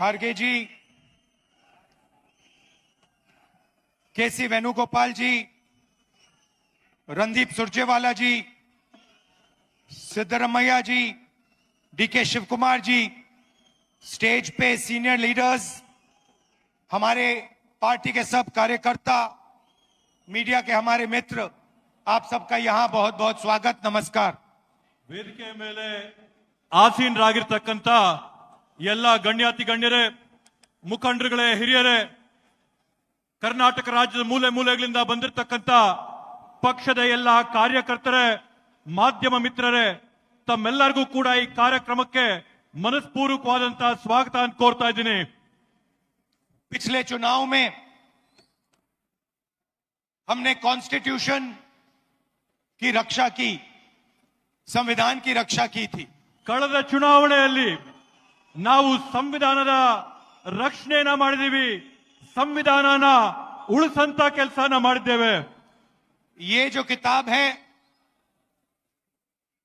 Kharge ji KC Venugopal ji Randeep Surjewala ji Siddaramaiah ji DK Shiv Kumar ji stage पे senior leaders हमारे party के सब कार्यकर्ता media के हमारे मित्र आप सबका यहां बहुत बहुत स्वागत नमस्कार ವೇದಿಕೆ ಮೇಲೆ ಆಸೀನರಾಗಿರ್ತಕ್ಕಂಥ ಎಲ್ಲ ಗಣ್ಯಾತಿ ಗಣ್ಯರೇ ಮುಖಂಡರುಗಳೇ ಹಿರಿಯರೇ ಕರ್ನಾಟಕ ರಾಜ್ಯದ ಮೂಲೆ ಮೂಲೆಗಳಿಂದ ಬಂದಿರತಕ್ಕಂಥ ಪಕ್ಷದ ಎಲ್ಲ ಕಾರ್ಯಕರ್ತರೇ ಮಾಧ್ಯಮ ಮಿತ್ರರೇ ತಮ್ಮೆಲ್ಲರಿಗೂ ಕೂಡ ಈ ಕಾರ್ಯಕ್ರಮಕ್ಕೆ ಮನಸ್ಪೂರ್ವಕವಾದಂತಹ ಸ್ವಾಗತ ಅಂತ ಕೋರ್ತಾ ಇದ್ದೀನಿ पिछले चुनाव में हमने कॉन्स्टिट्यूशन की रक्षा की संविधान की रक्षा की थी ಕಳೆದ ಚುನಾವಣೆಯಲ್ಲಿ ನಾವು ಸಂವಿಧಾನದ ರಕ್ಷಣೆಯನ್ನ ಮಾಡಿದೀವಿ ಸಂವಿಧಾನನ ಉಳಿಸಂತ ಕೆಲಸನ ಮಾಡಿದ್ದೇವೆ ये जो किताब है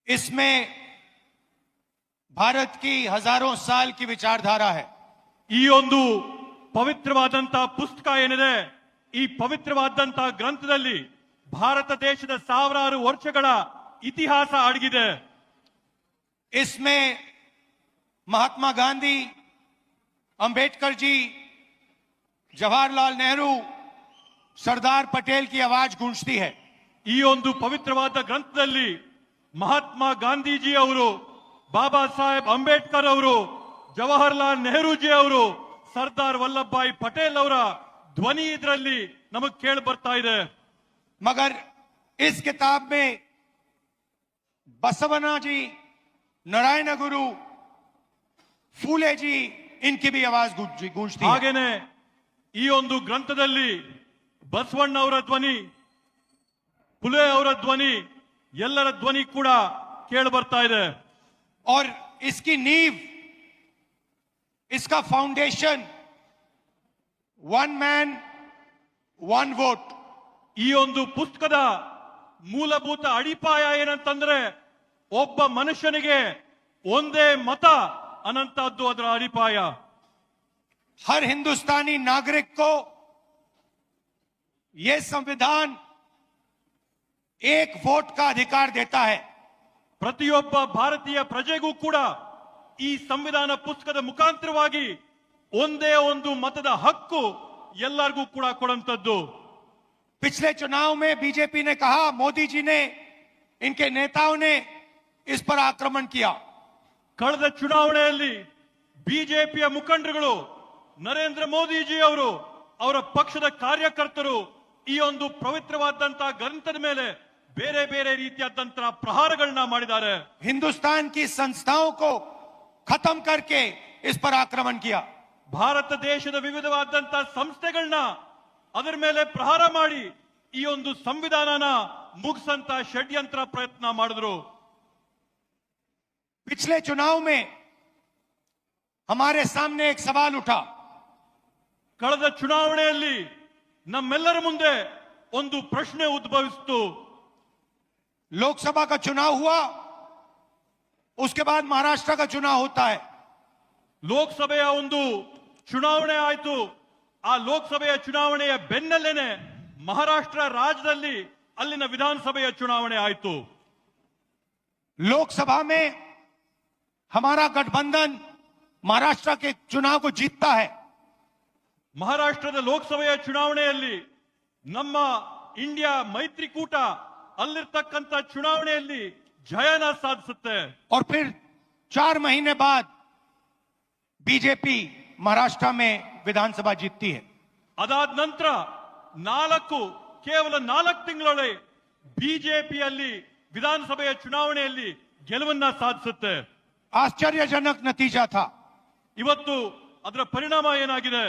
इसमें भारत की हजारों साल की विचारधारा है ಈ ಒಂದು ಪವಿತ್ರವಾದಂತಹ ಪುಸ್ತಕ ಏನಿದೆ ಈ ಪವಿತ್ರವಾದಂತಹ ಗ್ರಂಥದಲ್ಲಿ ಭಾರತ ದೇಶದ ಸಾವಿರಾರು ವರ್ಷಗಳ ಇತಿಹಾಸ ಅಡಗಿದೆ इसमें महात्मा गांधी अंबेडकर जी जवाहरलाल नेहरू सरदार पटेल की आवाज गूंजती है ಈ ಒಂದು ಪವಿತ್ರವಾದ ಗ್ರಂಥದಲ್ಲಿ ಮಹಾತ್ಮ ಗಾಂಧೀಜಿ ಅವರು ಬಾಬಾ ಸಾಹೇಬ್ ಅಂಬೇಡ್ಕರ್ ಅವರು ಜವಾಹರ್ಲಾಲ್ ನೆಹರೂಜಿ ಅವರು ಸರ್ದಾರ್ ವಲ್ಲಭಭಾಯಿ ಪಟೇಲ್ ಅವರ ಧ್ವನಿ ಇದರಲ್ಲಿ ನಮಗ್ ಕೇಳಿ ಬರ್ತಾ ಇದೆ मगर इस किताब में बसवना जी नारायण गुरु फूले जी इनकी भी आवाज गूंज- गूंजती है ಹಾಗೇನೆ ಈ ಒಂದು ಗ್ರಂಥದಲ್ಲಿ ಬಸವಣ್ಣ ಅವರ ಧ್ವನಿ ಪುಲೆ ಅವರ ಧ್ವನಿ ಎಲ್ಲರ ಧ್ವನಿ ಕೂಡ ಕೇಳಿ ಬರ್ತಾ ಇದೆ और इसकी नींव इसका foundation one man one vote ಈ ಒಂದು ಪುಸ್ತಕದ ಮೂಲಭೂತ ಅಡಿಪಾಯ ಏನಂತಂದ್ರೆ ಒಬ್ಬ ಮನುಷ್ಯನಿಗೆ ಒಂದೇ ಮತ ಅನಂತದ್ದು ಅದರ ಅಡಿಪಾಯ हर हिंदुस्तानी नागरिक को यह संविधान एक वोट का अधिकार देता है ಪ್ರತಿಯೊಬ್ಬ ಭಾರತೀಯ ಪ್ರಜೆಗೂ ಕೂಡ ಈ ಸಂವಿಧಾನ ಪುಸ್ತಕದ ಮುಖಾಂತರವಾಗಿ ಒಂದೇ ಒಂದು ಮತದ ಹಕ್ಕು ಎಲ್ಲರಿಗೂ ಕೂಡ ಕೊಡಂತದ್ದು पिछले चुनाव में बीजेपी ने कहा मोदी जी ने इनके नेताओं ने इस पर आक्रमण किया ಕಳೆದ ಚುನಾವಣೆಯಲ್ಲಿ ಬಿಜೆಪಿಯ ಮುಖಂಡರುಗಳು ನರೇಂದ್ರ ಮೋದಿಜಿ ಅವರು ಅವರ ಪಕ್ಷದ ಕಾರ್ಯಕರ್ತರು ಈ ಒಂದು ಪವಿತ್ರವಾದಂತಹ ಗ್ರಂಥದ ಮೇಲೆ ಬೇರೆ ಬೇರೆ ರೀತಿಯಾದಂತಹ ಪ್ರಹಾರಗಳನ್ನ ಮಾಡಿದ್ದಾರೆ हिंदुस्तान की संस्थाओं को खत्म करके इस पर आक्रमण किया ಭಾರತ ದೇಶದ ವಿವಿಧವಾದಂತಹ ಸಂಸ್ಥೆಗಳನ್ನ ಅದರ ಮೇಲೆ ಪ್ರಹಾರ ಮಾಡಿ ಈ ಒಂದು ಸಂವಿಧಾನನ ಮುಗಿಸಂತ ಷಡ್ಯಂತ್ರ ಪ್ರಯತ್ನ ಮಾಡಿದ್ರು पिछले चुनाव में हमारे सामने एक सवाल उठा ಕಳೆದ ಚುನಾವಣೆಯಲ್ಲಿ ನಮ್ಮೆಲ್ಲರ ಮುಂದೆ ಒಂದು ಪ್ರಶ್ನೆ ಉದ್ಭವಿಸಿತು लोकसभा का चुनाव हुआ उसके बाद महाराष्ट्र का चुनाव होता है ಲೋಕಸಭೆಯ ಒಂದು ಚುನಾವಣೆ ಆಯ್ತು ಆ ಲೋಕಸಭೆಯ ಚುನಾವಣೆಯ ಬೆನ್ನಲ್ಲೇನೆ ಮಹಾರಾಷ್ಟ್ರ ರಾಜ್ಯದಲ್ಲಿ ಅಲ್ಲಿನ ವಿಧಾನಸಭೆಯ ಚುನಾವಣೆ ಆಯ್ತು लोकसभा में हमारा गठबंधन महाराष्ट्र के चुनाव को जीतता है ಮಹಾರಾಷ್ಟ್ರದ ಲೋಕಸಭೆಯ ಚುನಾವಣೆಯಲ್ಲಿ ನಮ್ಮ ಇಂಡಿಯಾ ಮೈತ್ರಿಕೂಟ ಅಲ್ಲಿರ್ತಕ್ಕಂಥ ಚುನಾವಣೆಯಲ್ಲಿ ಜಯನ ಸಾಧಿಸುತ್ತೆ और फिर चार महीने बाद बीजेपी महाराष्ट्र में विधानसभा जीतती है ಅದಾದ ನಂತರ ನಾಲ್ಕು ಕೇವಲ ನಾಲ್ಕು ತಿಂಗಳೊಳಗೆ ಬಿಜೆಪಿಯಲ್ಲಿ ವಿಧಾನಸಭೆಯ ಚುನಾವಣೆಯಲ್ಲಿ ಗೆಲುವನ್ನ ಸಾಧಿಸುತ್ತೆ आश्चर्यजनक नतीजा था ಇವತ್ತು ಅದರ ಪರಿಣಾಮ ಏನಾಗಿದೆ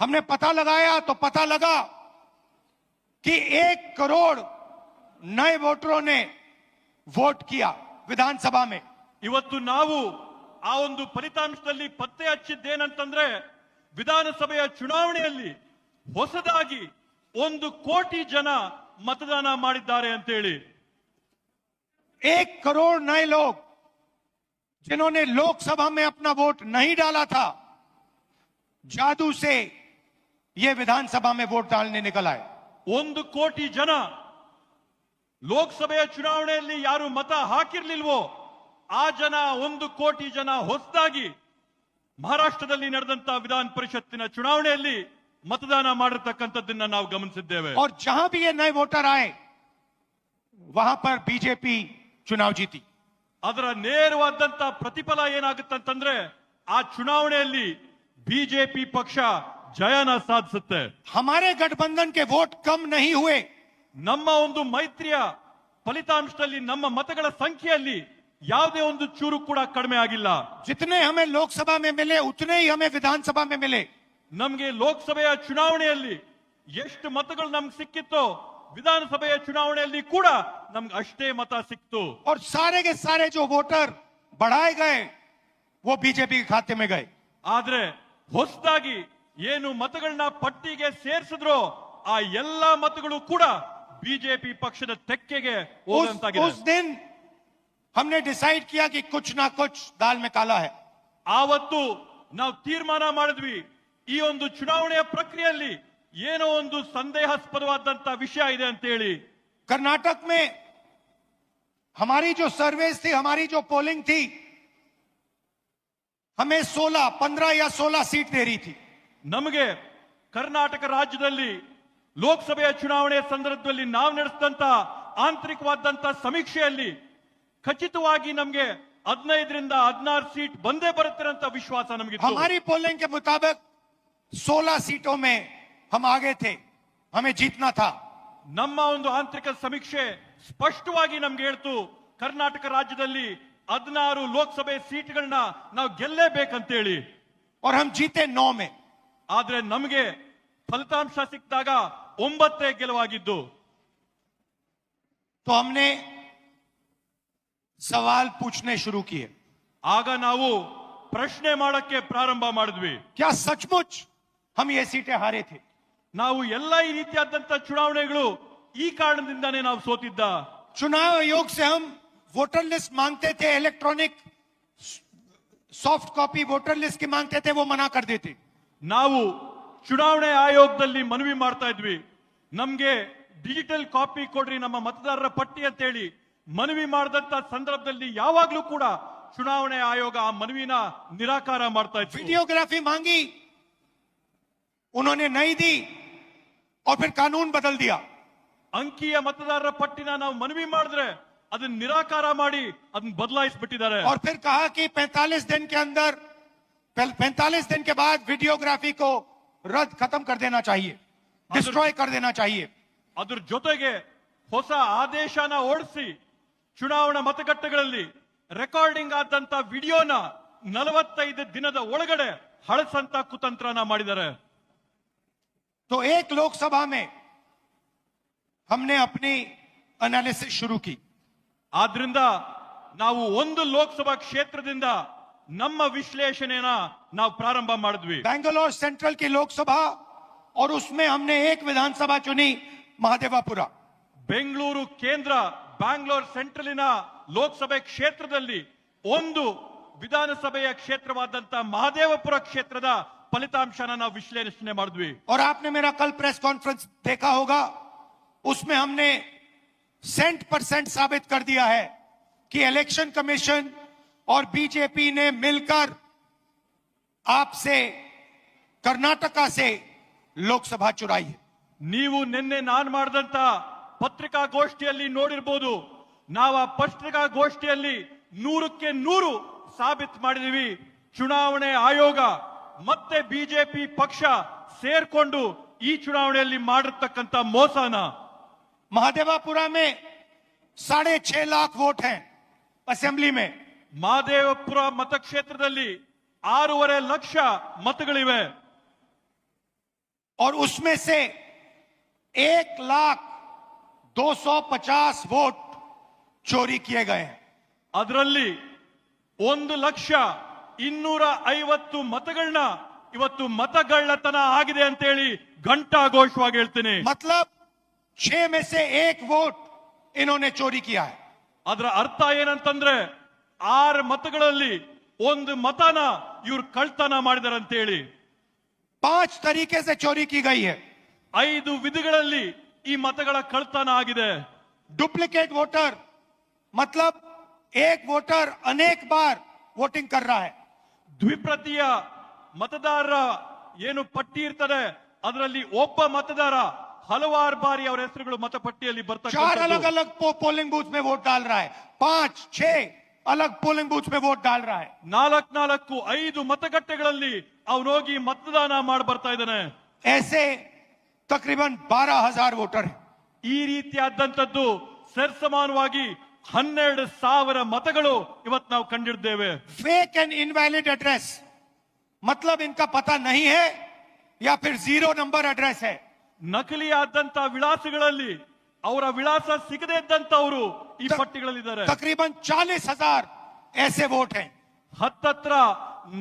हमने पता लगाया तो पता लगा कि एक करोड़ नए वोटरों ने वोट किया विधानसभा में ಇವತ್ತು ನಾವು ಆ ಒಂದು ಫಲಿತಾಂಶದಲ್ಲಿ ಪತ್ತೆ ಹಚ್ಚಿದ್ದೇನಂತಂದ್ರೆ ವಿಧಾನಸಭೆಯ ಚುನಾವಣೆಯಲ್ಲಿ ಹೊಸದಾಗಿ ಒಂದು ಕೋಟಿ ಜನ ಮತದಾನ ಮಾಡಿದ್ದಾರೆ ಅಂತೇಳಿ एक करोड़ नए लोग जिन्होंने लोकसभा में अपना वोट नहीं डाला था जादू से ये विधानसभा में वोट डालने निकल आए ಒಂದು ಕೋಟಿ ಜನ ಲೋಕಸಭೆಯ ಚುನಾವಣೆಯಲ್ಲಿ ಯಾರು ಮತ ಹಾಕಿರ್ಲಿಲ್ವೋ ಆ ಜನ ಒಂದು ಕೋಟಿ ಜನ ಹೊಸದಾಗಿ ಮಹಾರಾಷ್ಟ್ರದಲ್ಲಿ ನಡೆದಂತ ವಿಧಾನ ಪರಿಷತ್ತಿನ ಚುನಾವಣೆಯಲ್ಲಿ ಮತದಾನ ಮಾಡಿರ್ತಕ್ಕಂಥದ್ದನ್ನ ನಾವು ಗಮನಿಸಿದ್ದೇವೆ और जहां भी ये नए वोटर आए वहां पर बीजेपी चुनाव जीती ಅದರ ನೇರವಾದಂತ ಪ್ರತಿಫಲ ಏನಾಗುತ್ತಂತಂದ್ರೆ ಆ ಚುನಾವಣೆಯಲ್ಲಿ ಬಿಜೆಪಿ ಪಕ್ಷ ಜಯನ ಸಾಧಿಸುತ್ತೆ. ಹಮಾರೇ ಗಠಬಂಧನ್ಗೆ ವೋಟ್ ಕಮ್ ನಹಿ ಹುವೆ ನಮ್ಮ ಒಂದು ಮೈತ್ರಿಯ ಫಲಿತಾಂಶದಲ್ಲಿ ನಮ್ಮ ಮತಗಳ ಸಂಖ್ಯೆಯಲ್ಲಿ ಯಾವುದೇ ಒಂದು ಚೂರು ಕೂಡ ಕಡಿಮೆ ಆಗಿಲ್ಲ. ಜಿತನೆ ಹಮೆ ಲೋಕಸಭಾ ಮೇ ಮೇಲೆ ಉತನೇ ಹಮೆ ವಿಧಾನಸಭಾ ಮೇ ಮೇಲೆ. ನಮಗೆ ಲೋಕಸಭೆಯ ಚುನಾವಣೆಯಲ್ಲಿ ಎಷ್ಟು ಮತಗಳು ನಮ್ಗೆ ಸಿಕ್ಕಿತ್ತೋ ವಿಧಾನಸಭೆಯ ಚುನಾವಣೆಯಲ್ಲಿ ಕೂಡ ನಮ್ಗೆ ಅಷ್ಟೇ ಮತ ಸಿಕ್ತು और सारे के सारे जो वोटर बढ़ाए गए वो बीजेपी के खाते में गए ಆದ್ರೆ ಹೊಸದಾಗಿ ಏನು ಮತಗಳನ್ನ ಪಟ್ಟಿಗೆ ಸೇರಿಸಿದ್ರೋ ಆ ಎಲ್ಲಾ ಮತಗಳು ಕೂಡ ಬಿಜೆಪಿ ಪಕ್ಷದ ತೆಕ್ಕೆಗೆ उस, ಹೋದಂತಾಗಿದೆ उस दिन हमने डिसाइड किया कि कुछ ना कुछ दाल में काला है ಆವತ್ತು ನಾವು ತೀರ್ಮಾನ ಮಾಡಿದ್ವಿ ಈ ಒಂದು ಚುನಾವಣೆಯ ಪ್ರಕ್ರಿಯೆಯಲ್ಲಿ ಏನೋ ಒಂದು ಸಂದೇಹಾಸ್ಪದವಾದಂತ ವಿಷಯ ಇದೆ ಅಂತ ಹೇಳಿ कर्नाटक में हमारी जो सर्वेस थी हमारी जो पोलिंग थी हमें 16 15 या 16 सीट दे रही थी ನಮಗೆ ಕರ್ನಾಟಕ ರಾಜ್ಯದಲ್ಲಿ ಲೋಕಸಭೆಯ ಚುನಾವಣೆಯ ಸಂದರ್ಭದಲ್ಲಿ ನಾವು ನಡೆಸಿದಂತ ಆಂತರಿಕವಾದಂತ ಸಮೀಕ್ಷೆಯಲ್ಲಿ ಖಚಿತವಾಗಿ ನಮಗೆ ಹದಿನೈದರಿಂದ ಹದಿನಾರು ಸೀಟ್ ಬಂದೇ ಬರುತ್ತೆ ಅಂತ ವಿಶ್ವಾಸ ನಮಗಿತ್ತು हमारी पोलिंग के मुताबिक 16 सीटों में हम आगे थे हमें जीतना था ನಮ್ಮ ಒಂದು ಆಂತರಿಕ ಸಮೀಕ್ಷೆ ಸ್ಪಷ್ಟವಾಗಿ ನಮ್ಗೆ ಹೇಳ್ತು ಕರ್ನಾಟಕ ರಾಜ್ಯದಲ್ಲಿ ಹದಿನಾರು ಲೋಕಸಭೆ ಸೀಟ್ಗಳನ್ನ ನಾವು ಗೆಲ್ಲೇಬೇಕಂತೇಳಿ और हम जीते नौ में ಆದ್ರೆ ನಮಗೆ ಫಲಿತಾಂಶ ಸಿಕ್ಕಿದಾಗ ಒಂಬತ್ತೇ ಗೆಲುವಾಗಿದ್ದು तो हमने सवाल पूछने शुरू किए ಆಗ ನಾವು ಪ್ರಶ್ನೆ ಮಾಡಕ್ಕೆ ಪ್ರಾರಂಭ ಮಾಡಿದ್ವಿ क्या सचमुच हम ये सीटें हारे थे ನಾವು ಎಲ್ಲ ಈ ರೀತಿಯಾದಂತ ಚುನಾವಣೆಗಳು ಈ ಕಾರಣದಿಂದಾನೇ ನಾವು ಸೋತಿದ್ದ चुनाव आयोग से हम वोटर लिस्ट मांगते थे electronic soft copy voter list की मांगते थे वो मना कर देते ನಾವು ಚುನಾವಣೆ ಆಯೋಗದಲ್ಲಿ ಮನವಿ ಮಾಡ್ತಾ ಇದ್ವಿ ನಮ್ಗೆ ಡಿಜಿಟಲ್ ಕಾಪಿ ಕೊಡ್ರಿ ನಮ್ಮ ಮತದಾರರ ಪಟ್ಟಿ ಅಂತೇಳಿ ಮನವಿ ಮಾಡಿದಂತ ಸಂದರ್ಭದಲ್ಲಿ ಯಾವಾಗ್ಲೂ ಕೂಡ ಚುನಾವಣೆ ಆಯೋಗ ಆ ಮನವಿನ ನಿರಾಕಾರ ಮಾಡ್ತಾ ಇತ್ತು वीडियोग्राफी मांगी उन्होंने नहीं दी और फिर कानून बदल दिया ಅಂಕಿಯ ಮತದಾರರ ಪಟ್ಟಿನ ನಾವು ಮನವಿ ಮಾಡಿದ್ರೆ ಅದನ್ನ ನಿರಾಕಾರ ಮಾಡಿ ಅದನ್ನ ಬದಲಾಯಿಸ್ಬಿಟ್ಟಿದ್ದಾರೆ और फिर कहा कि 45 दिन के अंदर 45 दिन के बाद वीडियोग्राफी को रद्द खत्म कर देना चाहिए डिस्ट्रॉय कर देना चाहिए ಅದ್ರ ಜೊತೆಗೆ ಹೊಸ ಆದೇಶನ ಓಡಿಸಿ ಚುನಾವಣಾ ಮತಗಟ್ಟೆಗಳಲ್ಲಿ ರೆಕಾರ್ಡಿಂಗ್ ಆದಂತ ವಿಡಿಯೋನ ನಲವತ್ತೈದು ದಿನದ ಒಳಗಡೆ ಹಳಸಂತ ಕುತಂತ್ರನ ಮಾಡಿದ್ದಾರೆ तो एक लोकसभा में हमने अपनी एनालिसिस शुरू की ಆದ್ರಿಂದ ನಾವು ಒಂದು ಲೋಕಸಭಾ ಕ್ಷೇತ್ರದಿಂದ ನಮ್ಮ ವಿಶ್ಲೇಷಣೆನ ನಾವು ಪ್ರಾರಂಭ ಮಾಡಿದ್ವಿ बैंगलोर सेंट्रल की लोकसभा और उसमें हमने एक विधानसभा चुनी महादेवापुरा ಬೆಂಗಳೂರು ಕೇಂದ್ರ ಬ್ಯಾಂಗ್ಳೂರ್ ಸೆಂಟ್ರಲಿನ ಲೋಕಸಭೆ ಕ್ಷೇತ್ರದಲ್ಲಿ ಒಂದು ವಿಧಾನಸಭೆಯ ಕ್ಷೇತ್ರವಾದಂತ ಮಹದೇವಪುರ ಕ್ಷೇತ್ರದ ಫಲಿತಾಂಶನ ನಾವು ವಿಶ್ಲೇಷಣೆ ಮಾಡಿದ್ವಿ और आपने मेरा कल प्रेस कॉन्फ्रेंस देखा होगा उसमें हमने सेंट परसेंट साबित कर दिया है कि इलेक्शन कमीशन और बीजेपी ने मिलकर आपसे कर्नाटका से लोकसभा चुराई है ನೀವು ನಿನ್ನೆ ನಾನ್ ಮಾಡಿದಂತ ಪತ್ರಿಕಾಗೋಷ್ಠಿಯಲ್ಲಿ ನೋಡಿರ್ಬೋದು ನಾವು ಆ ಪತ್ರಿಕಾಗೋಷ್ಠಿಯಲ್ಲಿ ನೂರಕ್ಕೆ ನೂರು ಸಾಬೀತು ಮಾಡಿದೀವಿ ಚುನಾವಣೆ ಆಯೋಗ ಮತ್ತೆ ಬಿಜೆಪಿ ಪಕ್ಷ ಸೇರ್ಕೊಂಡು ಈ ಚುನಾವಣೆಯಲ್ಲಿ ಮಾಡಿರ್ತಕ್ಕಂತ ಮೋಸನ महादेवापुरा में साढ़े छह लाख वोट हैं असेंबली में ಮಹದೇವಪುರ ಮತಕ್ಷೇತ್ರದಲ್ಲಿ ಆರೂವರೆ ಲಕ್ಷ ಮತಗಳಿವೆ और उसमें से एक लाख दो सौ पचास वोट चोरी किए गए हैं ಅದರಲ್ಲಿ ಒಂದು ಲಕ್ಷ ಇನ್ನೂರ ಐವತ್ತು ಮತಗಳನ್ನ ಇವತ್ತು ಮತಗಳ್ಳತನ ಆಗಿದೆ ಅಂತೇಳಿ ಘಂಟಾಘೋಷವಾಗಿ ಹೇಳ್ತೀನಿ मतलब छह में से एक वोट इन्होंने चोरी किया है ಅದರ ಅರ್ಥ ಏನಂತಂದ್ರೆ ಆರು ಮತಗಳಲ್ಲಿ ಒಂದು ಮತನ ಇವ್ರು ಕಳ್ತನ ಮಾಡಿದಾರೆ ಅಂತೇಳಿ पांच तरीके से चोरी की गई है ಐದು ವಿಧಗಳಲ್ಲಿ ಈ ಮತಗಳ ಕಳ್ತನ ಆಗಿದೆ डुप्लीकेट वोटर मतलब एक वोटर अनेक बार वोटिंग कर रहा है ದ್ವಿಪ್ರತಿಯ ಮತದಾರರ ಏನು ಪಟ್ಟಿ ಇರ್ತದೆ ಅದರಲ್ಲಿ ಒಬ್ಬ ಮತದಾರ ಹಲವಾರು ಬಾರಿ ಅವರ ಹೆಸರುಗಳು ಮತಪಟ್ಟಿಯಲ್ಲಿ चार अलग ಬರ್ತಕ್ಕಂಥದ್ದು अलग पो, पोलिंग बूथ में वोट डाल रहा है पांच छह अलग पोलिंग बूथ में वोट डाल रहा है ನಾಲ್ಕ್ ನಾಲ್ಕು ಐದು ಮತಗಟ್ಟೆಗಳಲ್ಲಿ ಅವನೋಗಿ ಮತದಾನ ಮಾಡಿ ಬರ್ತಾ ಇದ್ದಾನೆ ऐसे तकरीबन बारह हजार वोटर हैं ಈ ರೀತಿಯಾದಂತದ್ದು ಸರಿಸಮಾನವಾಗಿ ಹನ್ನೆರಡು ಸಾವಿರ ಮತಗಳು ಇವತ್ತು ನಾವು ಕಂಡಿದ್ದೇವೆ फेक एंड इनवैलिड एड्रेस मतलब इनका पता नहीं है या फिर जीरो नंबर एड्रेस है ನಕಲಿ ಆದಂತ ವಿಳಾಸಗಳಲ್ಲಿ ಅವರ ವಿಳಾಸ ಸಿಗದೇ ಇದ್ದಂತವರು ಈ ತ- ಪಟ್ಟಿಗಳಲ್ಲಿದ್ದಾರೆ तकरीबन चालीस हजार ऐसे वोट हैं ಹತ್ತತ್ರ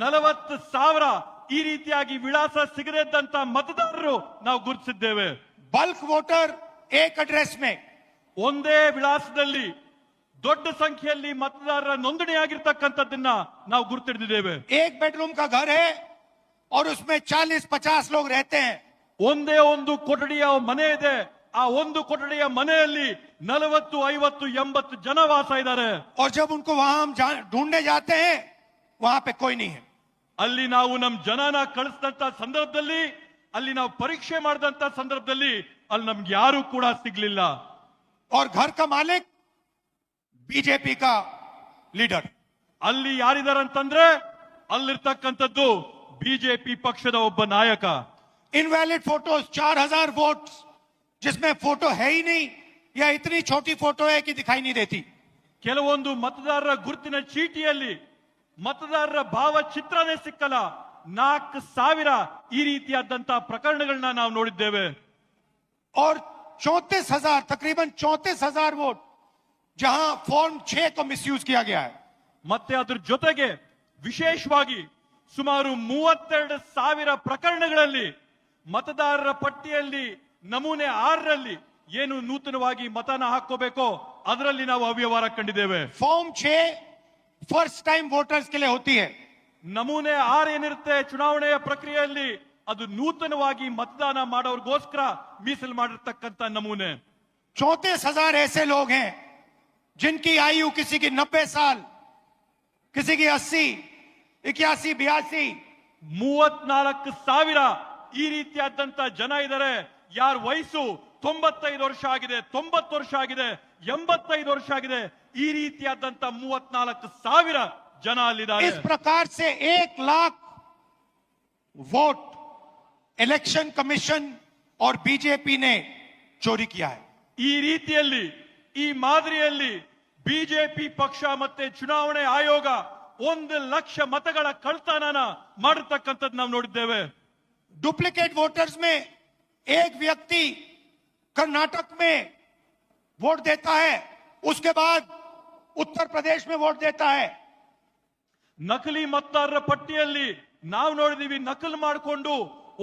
ನಲವತ್ತು ಸಾವಿರ ಈ ರೀತಿಯಾಗಿ ವಿಳಾಸ ಸಿಗದೇ ಇದ್ದಂತ ಮತದಾರರು ನಾವು ಗುರುತಿಸಿದ್ದೇವೆ बल्क वोटर एक एड्रेस में ಒಂದೇ ವಿಳಾಸದಲ್ಲಿ ದೊಡ್ಡ ಸಂಖ್ಯೆಯಲ್ಲಿ ಮತದಾರರ ನೋಂದಣಿಯಾಗಿರ್ತಕ್ಕಂಥದ್ದನ್ನ ನಾವು ಗುರುತಿಡಿದ್ದೇವೆ एक बेडरूम का घर है और उसमें चालीस पचास लोग रहते हैं ಒಂದೇ ಒಂದು ಕೊಠಡಿಯ ಮನೆ ಇದೆ ಆ ಒಂದು ಕೊಠಡಿಯ ಮನೆಯಲ್ಲಿ ನಲವತ್ತು ಐವತ್ತು ಎಂಬತ್ತು ಜನ ವಾಸ ಇದ್ದಾರೆ और जब उनको वहां हम जा- ढूंढने जाते हैं वहां पे कोई नहीं है ಅಲ್ಲಿ ನಾವು ನಮ್ ಜನನ ಕಳಿಸಿದಂತ ಸಂದರ್ಭದಲ್ಲಿ ಅಲ್ಲಿ ನಾವು ಪರೀಕ್ಷೆ ಮಾಡಿದಂತ ಸಂದರ್ಭದಲ್ಲಿ ಅಲ್ಲಿ ನಮ್ಗೆ ಯಾರು ಕೂಡ ಸಿಗ್ಲಿಲ್ಲ और घर का मालिक बीजेपी का लीडर ಅಲ್ಲಿ ಯಾರಿದಾರಂತಂದ್ರೆ ಅಲ್ಲಿರ್ತಕ್ಕಂಥದ್ದು ಬಿಜೆಪಿ ಪಕ್ಷದ ಒಬ್ಬ ನಾಯಕ इनवैलिड फोटोज चार हजार वोट जिसमें फोटो है ही नहीं या इतनी छोटी फोटो है कि दिखाई नहीं देती ಕೆಲವೊಂದು ಮತದಾರರ ಗುರುತಿನ ಚೀಟಿಯಲ್ಲಿ ಮತದಾರರ ಭಾವಚಿತ್ರನೇ ಸಿಕ್ಕಲ್ಲ ನಾಲ್ಕು ಸಾವಿರ ಈ ರೀತಿಯಾದಂತ ಪ್ರಕರಣಗಳನ್ನ ನಾವು ನೋಡಿದ್ದೇವೆ और चौंतीस हजार तकरीबन चौंतीस हजार वोट जहां फॉर्म छह को मिसयूज किया गया है ಮತ್ತೆ ಅದ್ರ ಜೊತೆಗೆ ವಿಶೇಷವಾಗಿ ಸುಮಾರು ಮೂವತ್ತೆರಡು ಸಾವಿರ ಪ್ರಕರಣಗಳಲ್ಲಿ ಮತದಾರರ ಪಟ್ಟಿಯಲ್ಲಿ ನಮೂನೆ ಆರರಲ್ಲಿ ಏನು ನೂತನವಾಗಿ ಮತನ ಹಾಕೋಬೇಕೋ ಅದರಲ್ಲಿ ನಾವು ಅವ್ಯವಹಾರ ಕಂಡಿದ್ದೇವೆ फॉर्म छह फर्स्ट टाइम वोटर्स के लिए होती है ನಮೂನೆ ಆರ್ ಏನಿರುತ್ತೆ ಚುನಾವಣೆಯ ಪ್ರಕ್ರಿಯೆಯಲ್ಲಿ ಅದು ನೂತನವಾಗಿ ಮತದಾನ ಮಾಡೋರ್ಗೋಸ್ಕರ ಮೀಸಲು ಮಾಡಿರ್ತಕ್ಕಂಥ ನಮೂನೆ चौंतीस हजार ऐसे लोग हैं जिनकी आयु किसी की नब्बे साल किसी की अस्सी इक्यासी बयासी ಮೂವತ್ನಾಲ್ಕು ಸಾವಿರ ಈ ರೀತಿಯಾದಂತ ಜನ ಇದ್ದಾರೆ ಯಾರ ವಯಸ್ಸು ತೊಂಬತ್ತೈದು ವರ್ಷ ಆಗಿದೆ ತೊಂಬತ್ತು ವರ್ಷ ಆಗಿದೆ ಎಂಬತ್ತೈದು ವರ್ಷ ಆಗಿದೆ ಈ ರೀತಿಯಾದಂತ ಮೂವತ್ನಾಲ್ಕು ಸಾವಿರ ಜನ ಅಲ್ಲಿದ್ದಾರೆ इस प्रकार से एक लाख वोट इलेक्शन कमीशन और बीजेपी ने चोरी किया है ಈ ರೀತಿಯಲ್ಲಿ ಈ ಮಾದರಿಯಲ್ಲಿ ಬಿಜೆಪಿ ಪಕ್ಷ ಮತ್ತೆ ಚುನಾವಣೆ ಆಯೋಗ ಒಂದು ಲಕ್ಷ ಮತಗಳ ಕಳ್ತನನ ಮಾಡಿರ್ತಕ್ಕಂಥದ್ದು ನಾವು ನೋಡಿದ್ದೇವೆ डुप्लीकेट वोटर्स में एक व्यक्ति कर्नाटक में वोट देता है उसके बाद उत्तर प्रदेश में वोट देता है ನಕಲಿ ಮತದಾರರ ಪಟ್ಟಿಯಲ್ಲಿ ನಾವು ನೋಡಿದೀವಿ ನಕಲು ಮಾಡಿಕೊಂಡು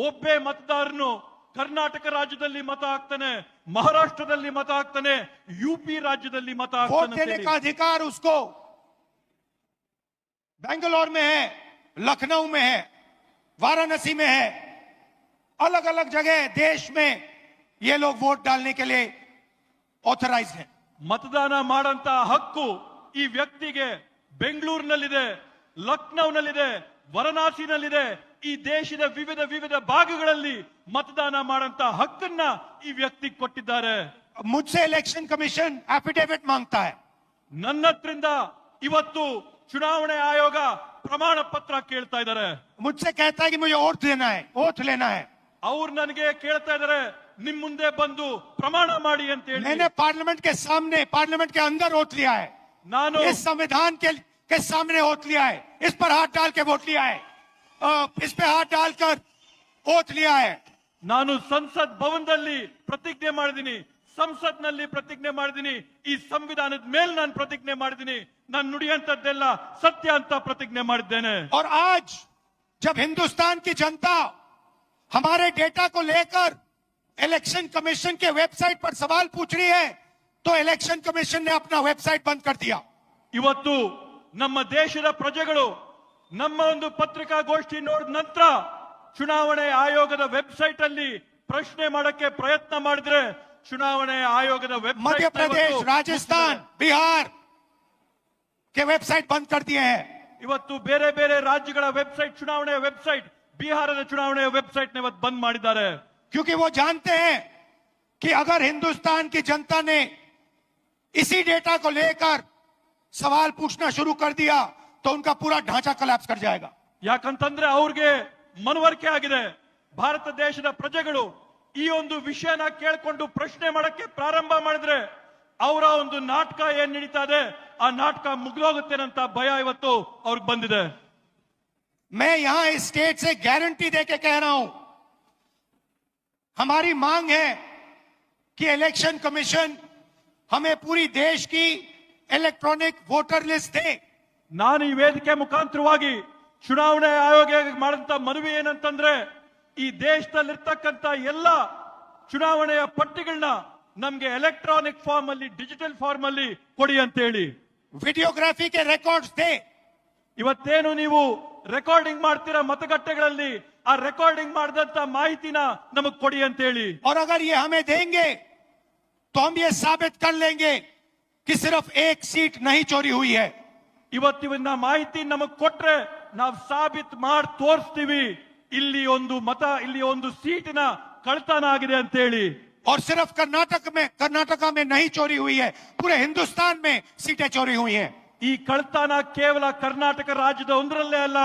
ಒಬ್ಬೇ ಮತದಾರನು ಕರ್ನಾಟಕ ರಾಜ್ಯದಲ್ಲಿ ಮತ ಹಾಕ್ತಾನೆ ಮಹಾರಾಷ್ಟ್ರದಲ್ಲಿ ಮತ ಹಾಕ್ತಾನೆ ಯುಪಿ ರಾಜ್ಯದಲ್ಲಿ ಮತ वोट ಹಾಕ್ತಾನೆ देने ಅಂತೇಳಿ. का अधिकार उसको बेंगलोर में है लखनऊ में है वाराणसी में है अलग अलग जगह देश में ये लोग वोट डालने के लिए ऑथराइज हैं ಮತದಾನ ಮಾಡಂತ ಹಕ್ಕು ಈ ವ್ಯಕ್ತಿಗೆ ಬೆಂಗಳೂರಿನಲ್ಲಿದೆ ಲಕ್ನೌನಲ್ಲಿದೆ ವಾರಣಾಸಿನಲ್ಲಿದೆ ಈ ದೇಶದ ವಿವಿಧ ವಿವಿಧ ಭಾಗಗಳಲ್ಲಿ ಮತದಾನ ಮಾಡಂತ ಹಕ್ಕನ್ನ ಈ ವ್ಯಕ್ತಿ ಕೊಟ್ಟಿದ್ದಾರೆ मुझसे इलेक्शन कमीशन एफिडेविट मांगता है ನನ್ನ ಹತ್ರಿಂದ ಇವತ್ತು ಚುನಾವಣೆ ಆಯೋಗ ಪ್ರಮಾಣ ಪತ್ರ ಕೇಳ್ತಾ ಇದ್ದಾರೆ मुझसे कहता है कि मुझे ओथ देना है ओथ लेना है ಅವ್ರು ನನಗೆ ಕೇಳ್ತಾ ಇದ್ದಾರೆ ನಿಮ್ ಮುಂದೆ ಬಂದು ಪ್ರಮಾಣ ಮಾಡಿ ಅಂತ ಹೇಳಿ मैंने पार्लियामेंट के सामने पार्लियामेंट के अंदर ओथ लिया है ನಾನು इस संविधान के के सामने ओथ लिया है इस पर हाथ डाल के वोट लिया है अ, इस पे हाथ डालकर ओथ लिया है ನಾನು ಸಂಸತ್ ಭವನದಲ್ಲಿ ಪ್ರತಿಜ್ಞೆ ಮಾಡಿದ್ದೀನಿ ಸಂಸತ್ನಲ್ಲಿ ಪ್ರತಿಜ್ಞೆ ಮಾಡಿದ್ದೀನಿ ಈ ಸಂವಿಧಾನದ ಮೇಲೆ ನಾನು ಪ್ರತಿಜ್ಞೆ ಮಾಡಿದ್ದೀನಿ ನಾನು ನುಡಿಯಂತದ್ದೆಲ್ಲ ಸತ್ಯ ಅಂತ ಪ್ರತಿಜ್ಞೆ ಮಾಡಿದ್ದೇನೆ और आज जब हिंदुस्तान की जनता हमारे डेटा को लेकर इलेक्शन कमीशन के वेबसाइट पर सवाल पूछ रही है तो इलेक्शन कमीशन ने अपना वेबसाइट बंद कर दिया ಇವತ್ತು ನಮ್ಮ ದೇಶದ ಪ್ರಜೆಗಳು ನಮ್ಮ ಒಂದು ಪತ್ರಿಕಾಗೋಷ್ಠಿ ನೋಡಿದ ನಂತರ ಚುನಾವಣೆ ಆಯೋಗದ ವೆಬ್ಸೈಟ್ ಅಲ್ಲಿ ಪ್ರಶ್ನೆ ಮಾಡಕ್ಕೆ ಪ್ರಯತ್ನ ಮಾಡಿದ್ರೆ ಚುನಾವಣೆ ಆಯೋಗದ ವೆಬ್ಸೈಟ್ मध्य प्रदेश राजस्थान बिहार के वेबसाइट बंद कर दिए हैं ಇವತ್ತು ಬೇರೆ ಬೇರೆ ರಾಜ್ಯಗಳ ವೆಬ್ಸೈಟ್ ಚುನಾವಣೆಯ ವೆಬ್ಸೈಟ್ ಬಿಹಾರದ ಚುನಾವಣೆಯ ವೆಬ್ಸೈಟ್ ಇವತ್ತು ಬಂದ್ ಮಾಡಿದ್ದಾರೆ क्योंकि वो जानते हैं कि अगर हिंदुस्तान की जनता ने इसी डेटा को लेकर सवाल पूछना शुरू कर दिया तो उनका पूरा ढांचा कलाप्स कर जाएगा ಯಾಕಂತಂದ್ರೆ ಅವ್ರಿಗೆ ಮನವರಿಕೆ ಆಗಿದೆ ಭಾರತ ದೇಶದ ಪ್ರಜೆಗಳು ಈ ಒಂದು ವಿಷಯನ ಕೇಳ್ಕೊಂಡು ಪ್ರಶ್ನೆ ಮಾಡಕ್ಕೆ ಪ್ರಾರಂಭ ಮಾಡಿದ್ರೆ ಅವರ ಒಂದು ನಾಟಕ ಏನ್ ನಡೀತಾ ಇದೆ ಆ ನಾಟಕ ಮುಗ್ದೋಗುತ್ತೇನಂತ ಭಯ ಇವತ್ತು ಅವ್ರಿಗೆ ಬಂದಿದೆ मैं यहां इस स्टेट से गारंटी देके कह रहा हूं हमारी मांग है कि इलेक्शन कमीशन हमें पूरी देश की इलेक्ट्रॉनिक वोटर लिस्ट दे ನಾನು ಈ ವೇದಿಕೆ ಮುಖಾಂತರವಾಗಿ ಚುನಾವಣೆ ಆಯೋಗ ಮಾಡಿದಂತ ಮನವಿ ಏನಂತಂದ್ರೆ ಈ ದೇಶದಲ್ಲಿರ್ತಕ್ಕಂತ ಎಲ್ಲ ಚುನಾವಣೆಯ ಪಟ್ಟಿಗಳನ್ನ ನಮ್ಗೆ ಎಲೆಕ್ಟ್ರಾನಿಕ್ ಫಾರ್ಮ್ ಅಲ್ಲಿ ಡಿಜಿಟಲ್ ಫಾರ್ಮ್ ಅಲ್ಲಿ ಕೊಡಿ ಅಂತ ಹೇಳಿ वीडियोग्राफी के रिकॉर्ड्स दे ಇವತ್ತೇನು ನೀವು ರೆಕಾರ್ಡಿಂಗ್ ಮಾಡ್ತೀರಾ ಮತಗಟ್ಟೆಗಳಲ್ಲಿ ಆ ರೆಕಾರ್ಡಿಂಗ್ ಮಾಡಿದಂತ ಮಾಹಿತಿನ ನಮಗ್ ಕೊಡಿ ಅಂತ ಹೇಳಿ और अगर ये हमें देंगे तो हम ये साबित कर लेंगे कि सिर्फ एक सीट नहीं चोरी हुई है ಇವತ್ತಿನ ಮಾಹಿತಿ ನಮಗ್ ಕೊಟ್ರೆ ನಾವು ಸಾಬೀತ್ ಮಾಡಿ ತೋರಿಸ್ತೀವಿ ಇಲ್ಲಿ ಒಂದು ಮತ ಇಲ್ಲಿ ಒಂದು ಸೀಟಿನ ಕಳ್ತನ ಆಗಿದೆ ಅಂತ ಹೇಳಿ और सिर्फ कर्नाटक में कर्नाटका में नहीं चोरी हुई है पूरे हिंदुस्तान में सीटें चोरी हुई हैं ಈ ಕಳ್ತನ ಕೇವಲ ಕರ್ನಾಟಕ ರಾಜ್ಯದ ಒಂದರಲ್ಲೇ ಅಲ್ಲ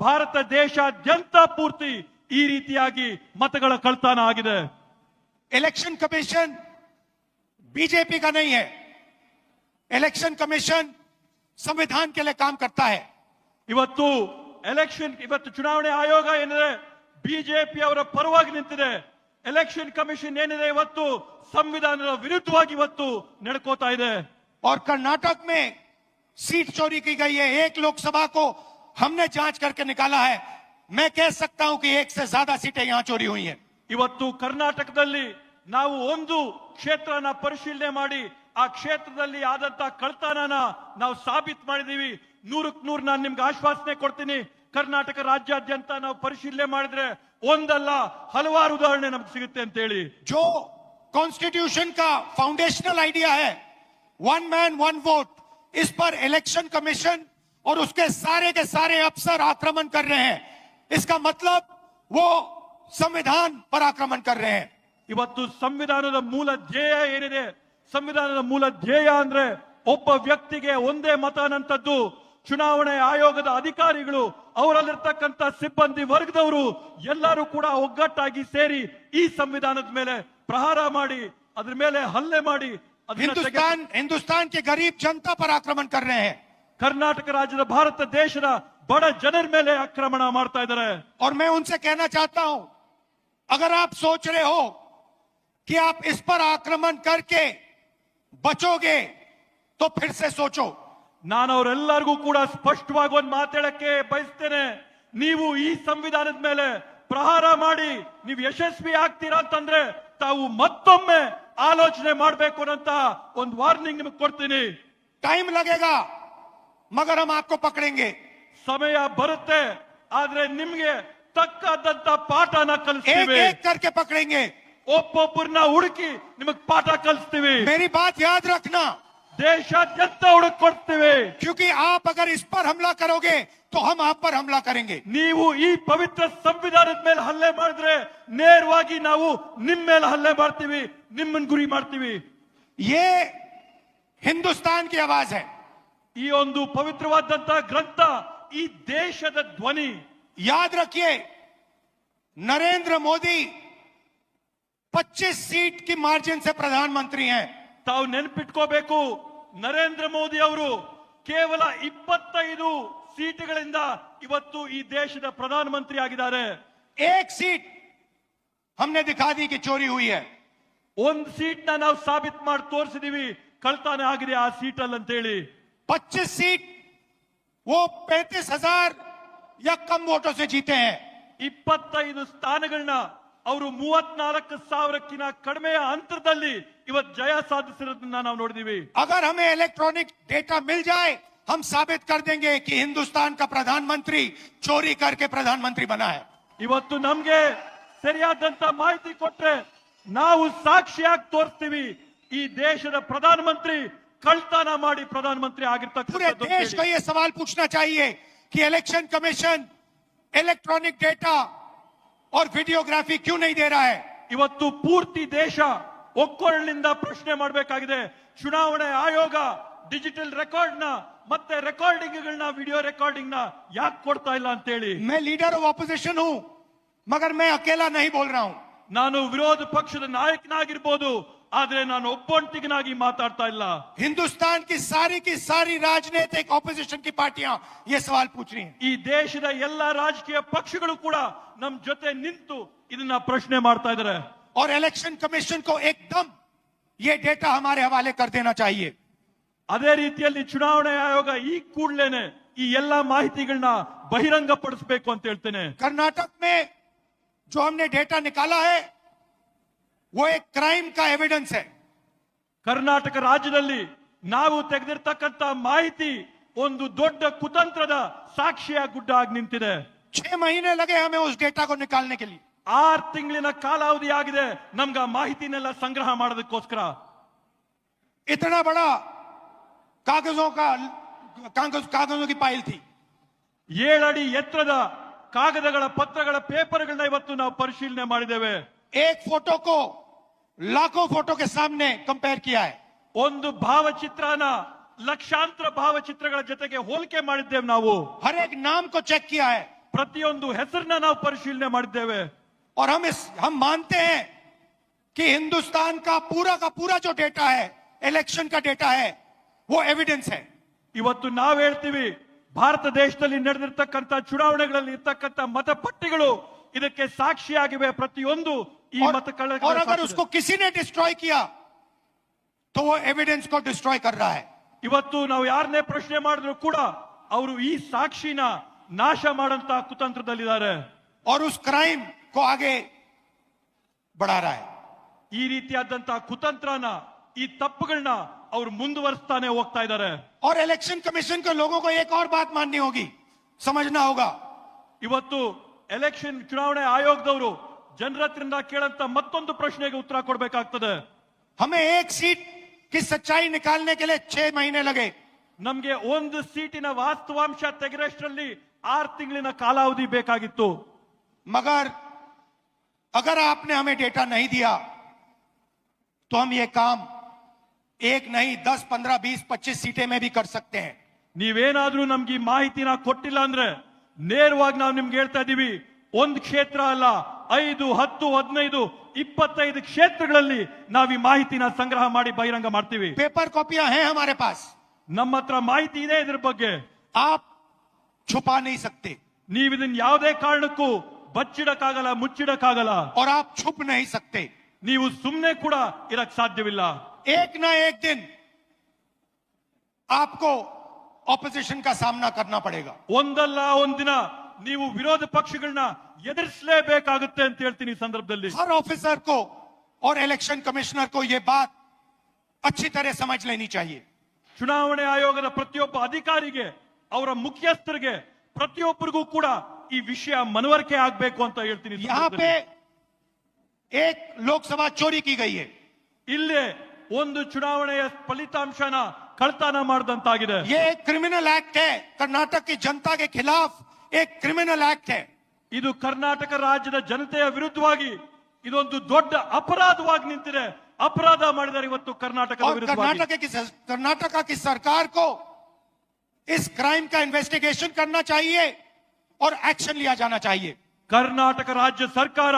ಭಾರತ ದೇಶಾದ್ಯಂತ ಪೂರ್ತಿ ಈ ರೀತಿಯಾಗಿ ಮತಗಳ ಕಳ್ತನ ಆಗಿದೆ इलेक्शन कमीशन बीजेपी का नहीं है इलेक्शन कमीशन संविधान के लिए काम करता है ಇವತ್ತು ಎಲೆಕ್ಷನ್ ಇವತ್ತು ಚುನಾವಣೆ ಆಯೋಗ ಏನಿದೆ ಬಿಜೆಪಿ ಅವರ ಪರವಾಗಿ ನಿಂತಿದೆ ಎಲೆಕ್ಷನ್ ಕಮಿಷನ್ ಏನಿದೆ ಇವತ್ತು ಸಂವಿಧಾನದ ವಿರುದ್ಧವಾಗಿ ಇವತ್ತು ನಡ್ಕೋತಾ ಇದೆ और कर्नाटक में सीट चोरी की गई है एक लोकसभा को हमने जांच करके निकाला है मैं कह सकता हूं कि एक से ज्यादा सीटें यहां चोरी हुई हैं ಇವತ್ತು ಕರ್ನಾಟಕದಲ್ಲಿ ನಾವು ಒಂದು ಕ್ಷೇತ್ರನ ಪರಿಶೀಲನೆ ಮಾಡಿ ಆ ಕ್ಷೇತ್ರದಲ್ಲಿ ಆದಂತ ಕಳ್ತನನ ನಾವು ಸಾಬೀತ್ ಮಾಡಿದೀವಿ ನೂರಕ್ ನೂರು ನಾನು ನಿಮ್ಗೆ ಆಶ್ವಾಸನೆ ಕೊಡ್ತೀನಿ ಕರ್ನಾಟಕ ರಾಜ್ಯಾದ್ಯಂತ ನಾವು ಪರಿಶೀಲನೆ ಮಾಡಿದ್ರೆ ಒಂದಲ್ಲ ಹಲವಾರು ಉದಾಹರಣೆ ನಮ್ಗೆ ಸಿಗುತ್ತೆ ಅಂತ ಹೇಳಿ जो कॉन्स्टिट्यूशन का फाउंडेशनल आइडिया है वन मैन वन वोट इस पर इलेक्शन कमीशन और उसके सारे के सारे अफसर आक्रमण कर रहे हैं इसका मतलब वो संविधान पर आक्रमण कर रहे हैं ಇವತ್ತು ಸಂವಿಧಾನದ ಮೂಲ ಧ್ಯೇಯ ಏನಿದೆ ಸಂವಿಧಾನದ ಮೂಲ ಧ್ಯೇಯ ಅಂದ್ರೆ ಒಬ್ಬ ವ್ಯಕ್ತಿಗೆ ಒಂದೇ ಮತ ಅನ್ನಂಥದ್ದು ಚುನಾವಣೆ ಆಯೋಗದ ಅಧಿಕಾರಿಗಳು ಅವರಲ್ಲಿರ್ತಕ್ಕಂಥ ಸಿಬ್ಬಂದಿ ವರ್ಗದವರು ಎಲ್ಲರೂ ಕೂಡ ಒಗ್ಗಟ್ಟಾಗಿ ಸೇರಿ ಈ ಸಂವಿಧಾನದ ಮೇಲೆ ಪ್ರಹಾರ ಮಾಡಿ ಅದ್ರ ಮೇಲೆ ಹಲ್ಲೆ ಮಾಡಿ ಅದನ್ನ ತೆಗೆ- हिंदुस्तान हिंदुस्तान के गरीब जनता पर आक्रमण कर रहे हैं ಕರ್ನಾಟಕ ರಾಜ್ಯದ ಭಾರತ ದೇಶದ ಬಡ ಜನರ ಮೇಲೆ ಆಕ್ರಮಣ ಮಾಡ್ತಾ ಇದ್ದಾರೆ और मैं उनसे कहना चाहता हूं अगर आप सोच रहे हो कि आप इस पर आक्रमण करके ಬಚೋಗೆ ತೋ ಫಿರ್ಸೆ ಸೋಚೋ ನಾನು ಅವರೆಲ್ಲರಿಗೂ ಕೂಡ ಸ್ಪಷ್ಟವಾಗಿ ಒಂದು ಮಾತಾಡಕ್ಕೆ ಬಯಸ್ತೇನೆ. ನೀವು ಈ ಸಂವಿಧಾನದ ಮೇಲೆ ಪ್ರಹಾರ ಮಾಡಿ ನೀವು ಯಶಸ್ವಿ ಆಗ್ತೀರಾ ಅಂತಂದ್ರೆ ತಾವು ಮತ್ತೊಮ್ಮೆ ಆಲೋಚನೆ ಮಾಡಬೇಕು ಅಂತ ಒಂದು ವಾರ್ನಿಂಗ್ ನಿಮಗೆ ಕೊಡ್ತೀನಿ. ಟೈಮ್ ಲಗೇಗ ಮಗರ ಮಾಕೋ ಪಕಡೆಂಗೆ ಸಮಯ ಬರುತ್ತೆ ಆದ್ರೆ ನಿಮ್ಗೆ ತಕ್ಕದಂತ ಪಾಠನ ಕಲಿಸ್ತೇವೆ. ಕರ್ಕೆ ಪಕಡೆಂಗೆ ಒಬ್ಬೊಬ್ಬರನ್ನ ಹುಡುಕಿ ನಿಮಗ್ ಪಾಠ ಕಲಿಸ್ತೀವಿ मेरी बात याद रखना ದೇಶಾದ್ಯಂತ ಹುಡುಕ್ ಕೊಡ್ತೀವಿ क्योंकि आप अगर इस पर हमला करोगे तो हम आप पर हमला करेंगे ನೀವು ಈ ಪವಿತ್ರ ಸಂವಿಧಾನದ ಮೇಲೆ ಹಲ್ಲೆ ಮಾಡಿದ್ರೆ ನೇರವಾಗಿ ನಾವು ನಿಮ್ ಮೇಲೆ ಹಲ್ಲೆ ಮಾಡ್ತೀವಿ ನಿಮ್ಮನ್ನ ಗುರಿ ಮಾಡ್ತೀವಿ ये हिंदुस्तान की आवाज है ಈ ಒಂದು ಪವಿತ್ರವಾದಂತ ಗ್ರಂಥ ಈ ದೇಶದ ಧ್ವನಿ याद रखिए नरेंद्र मोदी 25 सीट की मार्जिन से प्रधानमंत्री हैं ತಾವು ನೆನ್ಪಿಟ್ಕೋಬೇಕು ನರೇಂದ್ರ ಮೋದಿ ಅವರು ಕೇವಲ ಇಪ್ಪತ್ತೈದು ಸೀಟುಗಳಿಂದ ಇವತ್ತು ಈ ದೇಶದ ಪ್ರಧಾನಮಂತ್ರಿ ಆಗಿದ್ದಾರೆ एक सीट हमने दिखा दी कि चोरी हुई है ಒಂದ್ ಸೀಟ್ ನ ನಾವು ಸಾಬೀತ್ ಮಾಡಿ ತೋರಿಸಿದೀವಿ ಕಳ್ತಾನ ಆಗಿದೆ ಆ ಸೀಟಲ್ಲಿ ಅಂತ ಹೇಳಿ 25 सीट वो पैंतीस हजार या कम वोटों से जीते हैं ಇಪ್ಪತ್ತೈದು ಸ್ಥಾನಗಳನ್ನ ಅವರು ಮೂವತ್ನಾಲ್ಕು ಸಾವಿರಕ್ಕಿಂತ ಕಡಿಮೆಯ ಅಂತರದಲ್ಲಿ ಇವತ್ತು ಜಯ ಸಾಧಿಸಿರೋದನ್ನ ನಾವು ನೋಡಿದೀವಿ अगर हमें इलेक्ट्रॉनिक डेटा मिल जाए हम साबित कर देंगे कि हिंदुस्तान का प्रधानमंत्री चोरी करके प्रधानमंत्री बना है ಇವತ್ತು ನಮ್ಗೆ ಸರಿಯಾದಂತ ಮಾಹಿತಿ ಕೊಟ್ರೆ ನಾವು ಸಾಕ್ಷಿಯಾಗಿ ತೋರಿಸ್ತೀವಿ ಈ ದೇಶದ ಪ್ರಧಾನಮಂತ್ರಿ ಕಳ್ತನ ಮಾಡಿ ಪ್ರಧಾನಮಂತ್ರಿ पूरे ಆಗಿರ್ತಕ್ಕಂಥದ್ದು देश को ये सवाल पूछना चाहिए कि इलेक्शन कमीशन इलेक्ट्रॉनिक डेटा और वीडियोग्राफी क्यों नहीं दे रहा है ಇವತ್ತು ಪೂರ್ತಿ ದೇಶ ಒಕ್ಕೊರಳಿನಿಂದ ಪ್ರಶ್ನೆ ಮಾಡಬೇಕಾಗಿದೆ ಚುನಾವಣೆ ಆಯೋಗ ಡಿಜಿಟಲ್ ರೆಕಾರ್ಡ್ ನ ಮತ್ತೆ ರೆಕಾರ್ಡಿಂಗ್ ಗಳನ್ನ ವಿಡಿಯೋ ರೆಕಾರ್ಡಿಂಗ್ ನ ಯಾಕೆ ಕೊಡ್ತಾ ಇಲ್ಲ ಅಂತ ಹೇಳಿ मैं लीडर ऑफ ऑपोजिशन हूं मगर मैं अकेला नहीं बोल रहा हूं ನಾನು ವಿರೋಧ ಪಕ್ಷದ ನಾಯಕನಾಗಿರ್ಬೋದು ಆದ್ರೆ ನಾನು ಒಬ್ಬೊಂಟಿಗನಾಗಿ ಮಾತಾಡ್ತಾ ಇಲ್ಲ हिंदुस्तान की सारी की सारी राजनीतिक ऑपोजिशन की पार्टियां ये सवाल पूछ रही हैं ಈ ದೇಶದ ಎಲ್ಲಾ ರಾಜಕೀಯ ಪಕ್ಷಗಳು ಕೂಡ ನಮ್ ಜೊತೆ ನಿಂತು ಇದನ್ನ ಪ್ರಶ್ನೆ ಮಾಡ್ತಾ ಇದಾರೆ और इलेक्शन कमीशन को एकदम ये डेटा हमारे हवाले कर देना चाहिए ಅದೇ ರೀತಿಯಲ್ಲಿ ಚುನಾವಣೆ ಆಯೋಗ ಈ ಕೂಡ್ಲೇನೆ ಈ ಎಲ್ಲಾ ಮಾಹಿತಿಗಳನ್ನ ಬಹಿರಂಗ ಪಡಿಸಬೇಕು ಅಂತ ಹೇಳ್ತೇನೆ कर्नाटक में जो हमने डेटा निकाला है वो एक क्राइम का एविडेंस है ಕರ್ನಾಟಕ ರಾಜ್ಯದಲ್ಲಿ ನಾವು ತೆಗೆದಿರ್ತಕ್ಕಂತ ಮಾಹಿತಿ ಒಂದು ದೊಡ್ಡ ಕುತಂತ್ರದ ಸಾಕ್ಷಿಯ ಗುಡ್ಡ ಆಗಿ ನಿಂತಿದೆ छह महीने लगे हमें उस डेटा को निकालने के लिए ಆರ್ ತಿಂಗಳಿನ ಕಾಲಾವಧಿ ಆಗಿದೆ ನಮ್ಗ ಆ ಮಾಹಿತಿನೆಲ್ಲ ಸಂಗ್ರಹ ಮಾಡೋದಕ್ಕೋಸ್ಕರ इतना बड़ा कागजों का कागज कागजों की पाइल थी ಏಳಡಿ ಎತ್ತರದ ಕಾಗದಗಳ ಪತ್ರಗಳ ಪೇಪರ್ಗಳನ್ನ ಇವತ್ತು ನಾವು ಪರಿಶೀಲನೆ ಮಾಡಿದ್ದೇವೆ एक फोटो को लाखों फोटो के सामने कंपेयर किया है ಒಂದು ಭಾವಚಿತ್ರನ ಲಕ್ಷಾಂತರ ಭಾವಚಿತ್ರಗಳ ಜೊತೆಗೆ ಹೋಲಿಕೆ ಮಾಡಿದ್ದೇವೆ ನಾವು हर एक नाम को चेक किया है ಪ್ರತಿಯೊಂದು ಹೆಸರನ್ನ ನಾವು ಪರಿಶೀಲನೆ ಮಾಡಿದ್ದೇವೆ और हम इस हम मानते हैं कि हिंदुस्तान का पूरा का पूरा जो डेटा है इलेक्शन का डेटा है वो एविडेंस है ಇವತ್ತು ನಾವ್ ಹೇಳ್ತೀವಿ ಭಾರತ ದೇಶದಲ್ಲಿ ನಡೆದಿರ್ತಕ್ಕಂಥ ಚುನಾವಣೆಗಳಲ್ಲಿ ಇರ್ತಕ್ಕಂಥ ಮತಪಟ್ಟಿಗಳು ಇದಕ್ಕೆ ಸಾಕ್ಷಿಯಾಗಿವೆ ಪ್ರತಿಯೊಂದು ಈ और, ಮತಗಳ और अगर उसको किसी ने डिस्ट्रॉय किया तो वो एविडेंस को डिस्ट्रॉय कर रहा है ಇವತ್ತು ನಾವು ಯಾರನ್ನೇ ಪ್ರಶ್ನೆ ಮಾಡಿದ್ರು ಕೂಡ ಅವರು ಈ ಸಾಕ್ಷಿನ ನಾಶ ಮಾಡಂತ ಕುತಂತ್ರದಲ್ಲಿದ್ದಾರೆ और उस क्राइम को आगे बढ़ा रहा है ಈ ರೀತಿಯಾದಂತ ಕುತಂತ್ರನ ಈ ತಪ್ಪುಗಳನ್ನ ಅವ್ರು ಮುಂದುವರಿಸ್ತಾನೆ ಹೋಗ್ತಾ ಇದ್ದಾರೆ और इलेक्शन कमीशन के लोगों को एक और बात माननी होगी समझना होगा ಇವತ್ತು ಎಲೆಕ್ಷನ್ ಚುನಾವಣೆ ಆಯೋಗದವರು ಜನರ ಹತ್ರದಿಂದ ಕೇಳಂತ ಮತ್ತೊಂದು ಪ್ರಶ್ನೆಗೆ ಉತ್ತರ ಕೊಡ್ಬೇಕಾಗ್ತದೆ हमें एक सीट की सच्चाई निकालने के लिए छह महीने लगे ನಮ್ಗೆ ಒಂದು ಸೀಟಿನ ವಾಸ್ತವಾಂಶ ತೆಗೆರಷ್ಟರಲ್ಲಿ ಆರು ತಿಂಗಳಿನ ಕಾಲಾವಧಿ ಬೇಕಾಗಿತ್ತು मगर अगर आपने हमें डेटा नहीं दिया तो हम ये काम एक नहीं दस पंद्रह बीस पच्चीस सीटें में भी कर सकते हैं ನೀವೇನಾದ್ರೂ ನಮ್ಗೆ ಈ ಮಾಹಿತಿನ ಕೊಟ್ಟಿಲ್ಲ ಅಂದ್ರೆ ನೇರವಾಗಿ ನಾವು ನಿಮ್ಗೆ ಹೇಳ್ತಾ ಇದೀವಿ ಒಂದ್ ಕ್ಷೇತ್ರ ಅಲ್ಲ ಐದು ಹತ್ತು ಹದಿನೈದು ಇಪ್ಪತ್ತೈದು ಕ್ಷೇತ್ರಗಳಲ್ಲಿ ನಾವು ಈ ಮಾಹಿತಿನ ಸಂಗ್ರಹ ಮಾಡಿ ಬಹಿರಂಗ ಮಾಡ್ತೀವಿ पेपर कॉपियां हैं हमारे पास ನಮ್ಮ ಹತ್ರ ಮಾಹಿತಿ ಇದೆ ಇದ್ರ ಬಗ್ಗೆ आप छुपा नहीं सकते ನೀವ್ ಇದನ್ನ ಯಾವುದೇ ಕಾರಣಕ್ಕೂ ಬಚ್ಚಿಡಕ್ಕಾಗಲ್ಲ ಮುಚ್ಚಿಡಕ್ಕಾಗಲ್ಲ और आप छुप नहीं सकते ನೀವು ಸುಮ್ನೆ ಕೂಡ ಇರಕ್ ಸಾಧ್ಯವಿಲ್ಲ एक ना एक दिन आपको ऑपोजिशन का सामना करना पड़ेगा ಒಂದಲ್ಲ ಒಂದಿನ ನೀವು ವಿರೋಧ ಪಕ್ಷಗಳನ್ನ ಎದುರಿಸಲೇಬೇಕಾಗುತ್ತೆ ಅಂತ ಹೇಳ್ತೀನಿ ಈ ಸಂದರ್ಭದಲ್ಲಿ हर ऑफिसर को और इलेक्शन कमिश्नर को ये बात अच्छी तरह समझ लेनी चाहिए ಚುನಾವಣೆ ಆಯೋಗದ ಪ್ರತಿಯೊಬ್ಬ ಅಧಿಕಾರಿಗೆ ಅವರ ಮುಖ್ಯಸ್ಥರಿಗೆ ಪ್ರತಿಯೊಬ್ಬರಿಗೂ ಕೂಡ ಈ ವಿಷಯ ಮನವರಿಕೆ ಆಗ್ಬೇಕು ಅಂತ ಹೇಳ್ತೀನಿ ಈ यहाँ पे ಸಂದರ್ಭದಲ್ಲಿ. एक लोकसभा चोरी की गई है ಇಲ್ಲೇ ಒಂದು ಚುನಾವಣೆಯ ಫಲಿತಾಂಶನ ಕಳ್ತನ ಮಾಡಿದಂತಾಗಿದೆ ये एक क्रिमिनल एक्ट है कर्नाटक की जनता के खिलाफ एक क्रिमिनल एक्ट है ಇದು ಕರ್ನಾಟಕ ರಾಜ್ಯದ ಜನತೆಯ ವಿರುದ್ಧವಾಗಿ ಇದೊಂದು ದೊಡ್ಡ ಅಪರಾಧವಾಗಿ ನಿಂತಿದೆ ಅಪರಾಧ ಮಾಡಿದ್ದಾರೆ ಇವತ್ತು ಕರ್ನಾಟಕದ और ವಿರುದ್ಧವಾಗಿ कर्नाटक की कर्नाटका की सरकार को इस क्राइम का इन्वेस्टिगेशन करना चाहिए और एक्शन लिया जाना चाहिए ಕರ್ನಾಟಕ ರಾಜ್ಯ ಸರ್ಕಾರ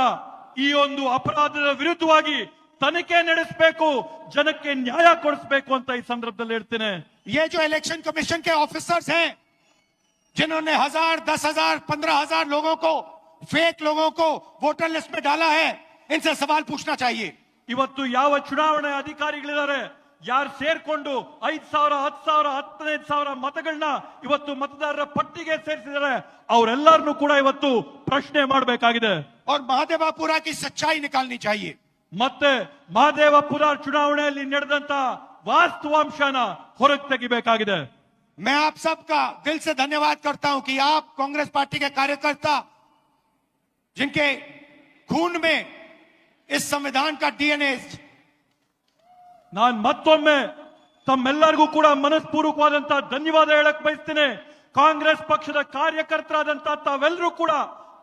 ಈ ಒಂದು ಅಪರಾಧದ ವಿರುದ್ಧವಾಗಿ ತನಿಖೆ ನಡೆಸಬೇಕು ಜನಕ್ಕೆ ನ್ಯಾಯ ಕೊಡಿಸಬೇಕು ಅಂತ ಈ ಸಂದರ್ಭದಲ್ಲಿ ಹೇಳ್ತೇನೆ ये जो इलेक्शन कमीशन के ऑफिसर्स हैं जिन्होंने हजार दस हजार पंद्रह हजार लोगों को फेक लोगों को वोटर लिस्ट में डाला है इनसे सवाल पूछना चाहिए ಇವತ್ತು ಯಾವ ಚುನಾವಣೆ ಅಧಿಕಾರಿಗಳಿದ್ದಾರೆ ಯಾರು ಸೇರ್ಕೊಂಡು ಐದ್ ಸಾವಿರ ಹತ್ತು ಸಾವಿರ ಹತ್ತೈದು ಸಾವಿರ ಮತಗಳನ್ನ ಇವತ್ತು ಮತದಾರರ ಪಟ್ಟಿಗೆ ಸೇರಿಸಿದ್ದಾರೆ ಅವರೆಲ್ಲರನ್ನು ಕೂಡ ಇವತ್ತು ಪ್ರಶ್ನೆ ಮಾಡಬೇಕಾಗಿದೆ और महादेवापुरा की सच्चाई निकालनी चाहिए ಮತ್ತೆ ಮಹದೇವಪುರ ಚುನಾವಣೆಯಲ್ಲಿ ನಡೆದಂತ ವಾಸ್ತವಾಂಶನ ಹೊರಗೆ ತೆಗಿಬೇಕಾಗಿದೆ मैं आप सबका दिल से धन्यवाद करता हूं कि आप कांग्रेस पार्टी के कार्यकर्ता जिनके खून में इस संविधान का डीएनए ನಾನ್ ಮತ್ತೊಮ್ಮೆ ತಮ್ಮೆಲ್ಲರಿಗೂ ಕೂಡ ಮನಸ್ಪೂರ್ವಕವಾದಂತ ಧನ್ಯವಾದ ಹೇಳಕ್ ಬಯಸ್ತೇನೆ ಕಾಂಗ್ರೆಸ್ ಪಕ್ಷದ ಕಾರ್ಯಕರ್ತರಾದಂತ ತಾವೆಲ್ಲರೂ ಕೂಡ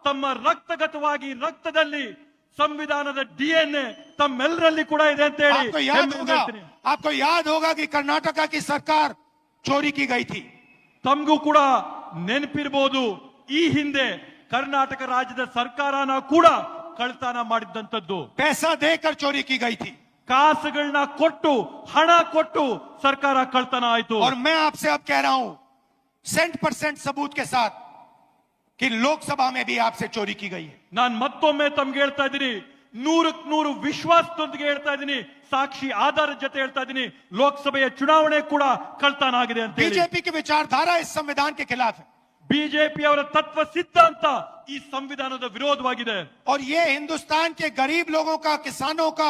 ತಮ್ಮ ರಕ್ತಗತವಾಗಿ ರಕ್ತದಲ್ಲಿ ಸಂವಿಧಾನದ ಡಿಎನ್ಎ ತಮ್ಮೆಲ್ಲರಲ್ಲಿ ಕೂಡ ಇದೆ ಅಂತ ಹೇಳಿ आपको याद ಹೆಮ್ಮೆಯಿಂದ होगा ಹೇಳ್ತೀನಿ. आपको याद होगा कि कर्नाटका की सरकार चोरी की गई थी ತಮಗೂ ಕೂಡ ನೆನಪಿರ್ಬೋದು ಈ ಹಿಂದೆ ಕರ್ನಾಟಕ ರಾಜ್ಯದ ಸರ್ಕಾರನ ಕೂಡ ಕಳ್ತನ ಮಾಡಿದ್ದಂಥದ್ದು पैसा देकर चोरी की गई थी ಕಾಸುಗಳನ್ನ ಕೊಟ್ಟು ಹಣ ಕೊಟ್ಟು ಸರ್ಕಾರ ಕಳ್ತನ ಆಯ್ತು और मैं आपसे अब कह रहा हूं सेंट परसेंट सबूत के साथ कि लोकसभा में भी आपसे चोरी की गई है ನಾನ್ ಮತ್ತೊಮ್ಮೆ ತಮ್ಗೆ ಹೇಳ್ತಾ ಇದ್ದೀನಿ ನೂರಕ್ ನೂರು ವಿಶ್ವಾಸದೊಂದಿಗೆ ಹೇಳ್ತಾ ಇದ್ದೀನಿ ಸಾಕ್ಷಿ ಆಧಾರದ ಜೊತೆ ಹೇಳ್ತಾ ಇದ್ದೀನಿ ಲೋಕಸಭೆಯ ಚುನಾವಣೆ ಕೂಡ ಕಳ್ತನ ಆಗಿದೆ ಅಂತ ಹೇಳಿ बीजेपी की विचारधारा इस संविधान के खिलाफ है ಬಿಜೆಪಿ ಅವರ ತತ್ವ ಸಿದ್ಧಾಂತ ಈ ಸಂವಿಧಾನದ ವಿರೋಧವಾಗಿದೆ और ये हिंदुस्तान के गरीब लोगों का किसानों का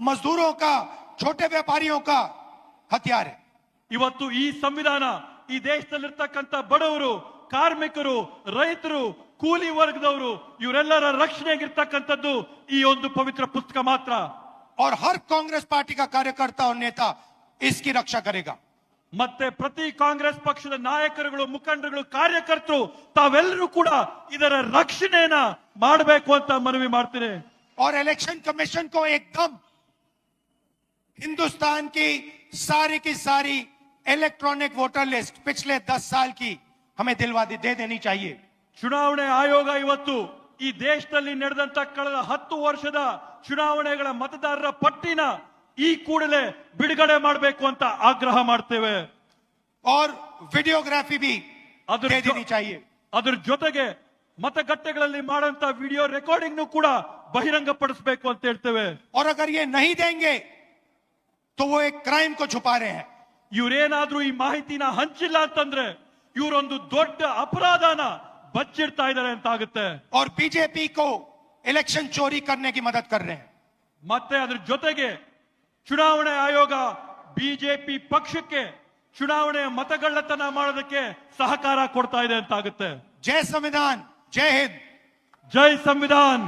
मजदूरों का छोटे व्यापारियों का हथियार है ಇವತ್ತು ಈ ಸಂವಿಧಾನ ಈ ದೇಶದಲ್ಲಿರ್ತಕ್ಕಂಥ ಬಡವರು ಕಾರ್ಮಿಕರು ರೈತರು ಕೂಲಿ ವರ್ಗದವರು ಇವರೆಲ್ಲರ ರಕ್ಷಣೆಗಿರ್ತಕ್ಕಂಥದ್ದು ಈ ಒಂದು ಪವಿತ್ರ ಪುಸ್ತಕ ಮಾತ್ರ और हर कांग्रेस पार्टी का कार्यकर्ता और नेता इसकी रक्षा करेगा ಮತ್ತೆ ಪ್ರತಿ ಕಾಂಗ್ರೆಸ್ ಪಕ್ಷದ ನಾಯಕರುಗಳು ಮುಖಂಡರುಗಳು ಕಾರ್ಯಕರ್ತರು ತಾವೆಲ್ಲರೂ ಕೂಡ ಇದರ ರಕ್ಷಣೆಯನ್ನ ಮಾಡಬೇಕು ಅಂತ ಮನವಿ ಮಾಡ್ತೀನಿ और इलेक्शन कमीशन को एकदम हिंदुस्तान की सारी की सारी इलेक्ट्रॉनिक वोटर लिस्ट पिछले दस साल की हमें दिलवा दे दे देनी चाहिए ಚುನಾವಣೆ ಆಯೋಗ ಇವತ್ತು ಈ ದೇಶದಲ್ಲಿ ನಡೆದಂತ ಕಳೆದ ಹತ್ತು ವರ್ಷದ ಚುನಾವಣೆಗಳ ಮತದಾರರ ಪಟ್ಟಿನ ಈ ಕೂಡಲೇ ಬಿಡುಗಡೆ ಮಾಡಬೇಕು ಅಂತ ಆಗ್ರಹ ಮಾಡ್ತೇವೆ और वीडियोग्राफी भी अदर दे जो- देनी चाहिए ಅದ್ರ ಜೊತೆಗೆ ಮತಗಟ್ಟೆಗಳಲ್ಲಿ ಮಾಡಂತ ವಿಡಿಯೋ ರೆಕಾರ್ಡಿಂಗ್ ಕೂಡ ಬಹಿರಂಗ ಪಡಿಸಬೇಕು ಅಂತ ಹೇಳ್ತೇವೆ और अगर ये नहीं देंगे तो वो एक क्राइम को छुपा रहे हैं ಇವ್ರೇನಾದ್ರೂ ಈ ಮಾಹಿತಿನ ಹಂಚಿಲ್ಲ ಅಂತಂದ್ರೆ ಇವರೊಂದು ದೊಡ್ಡ ಅಪರಾಧನ ಬಚ್ಚಿಡ್ತಾ ಇದ್ದಾರೆ ಅಂತ ಆಗುತ್ತೆ और बीजेपी को इलेक्शन चोरी करने की मदद कर रहे हैं ಮತ್ತೆ ಅದ್ರ ಜೊತೆಗೆ ಚುನಾವಣೆ ಆಯೋಗ ಬಿಜೆಪಿ ಪಕ್ಷಕ್ಕೆ ಚುನಾವಣೆಯ ಮತಗಳ್ಳತನ ಮಾಡೋದಕ್ಕೆ ಸಹಕಾರ ಕೊಡ್ತಾ ಇದೆ ಅಂತ ಆಗುತ್ತೆ जय संविधान जय हिंद ಜೈ ಸಂವಿಧಾನ್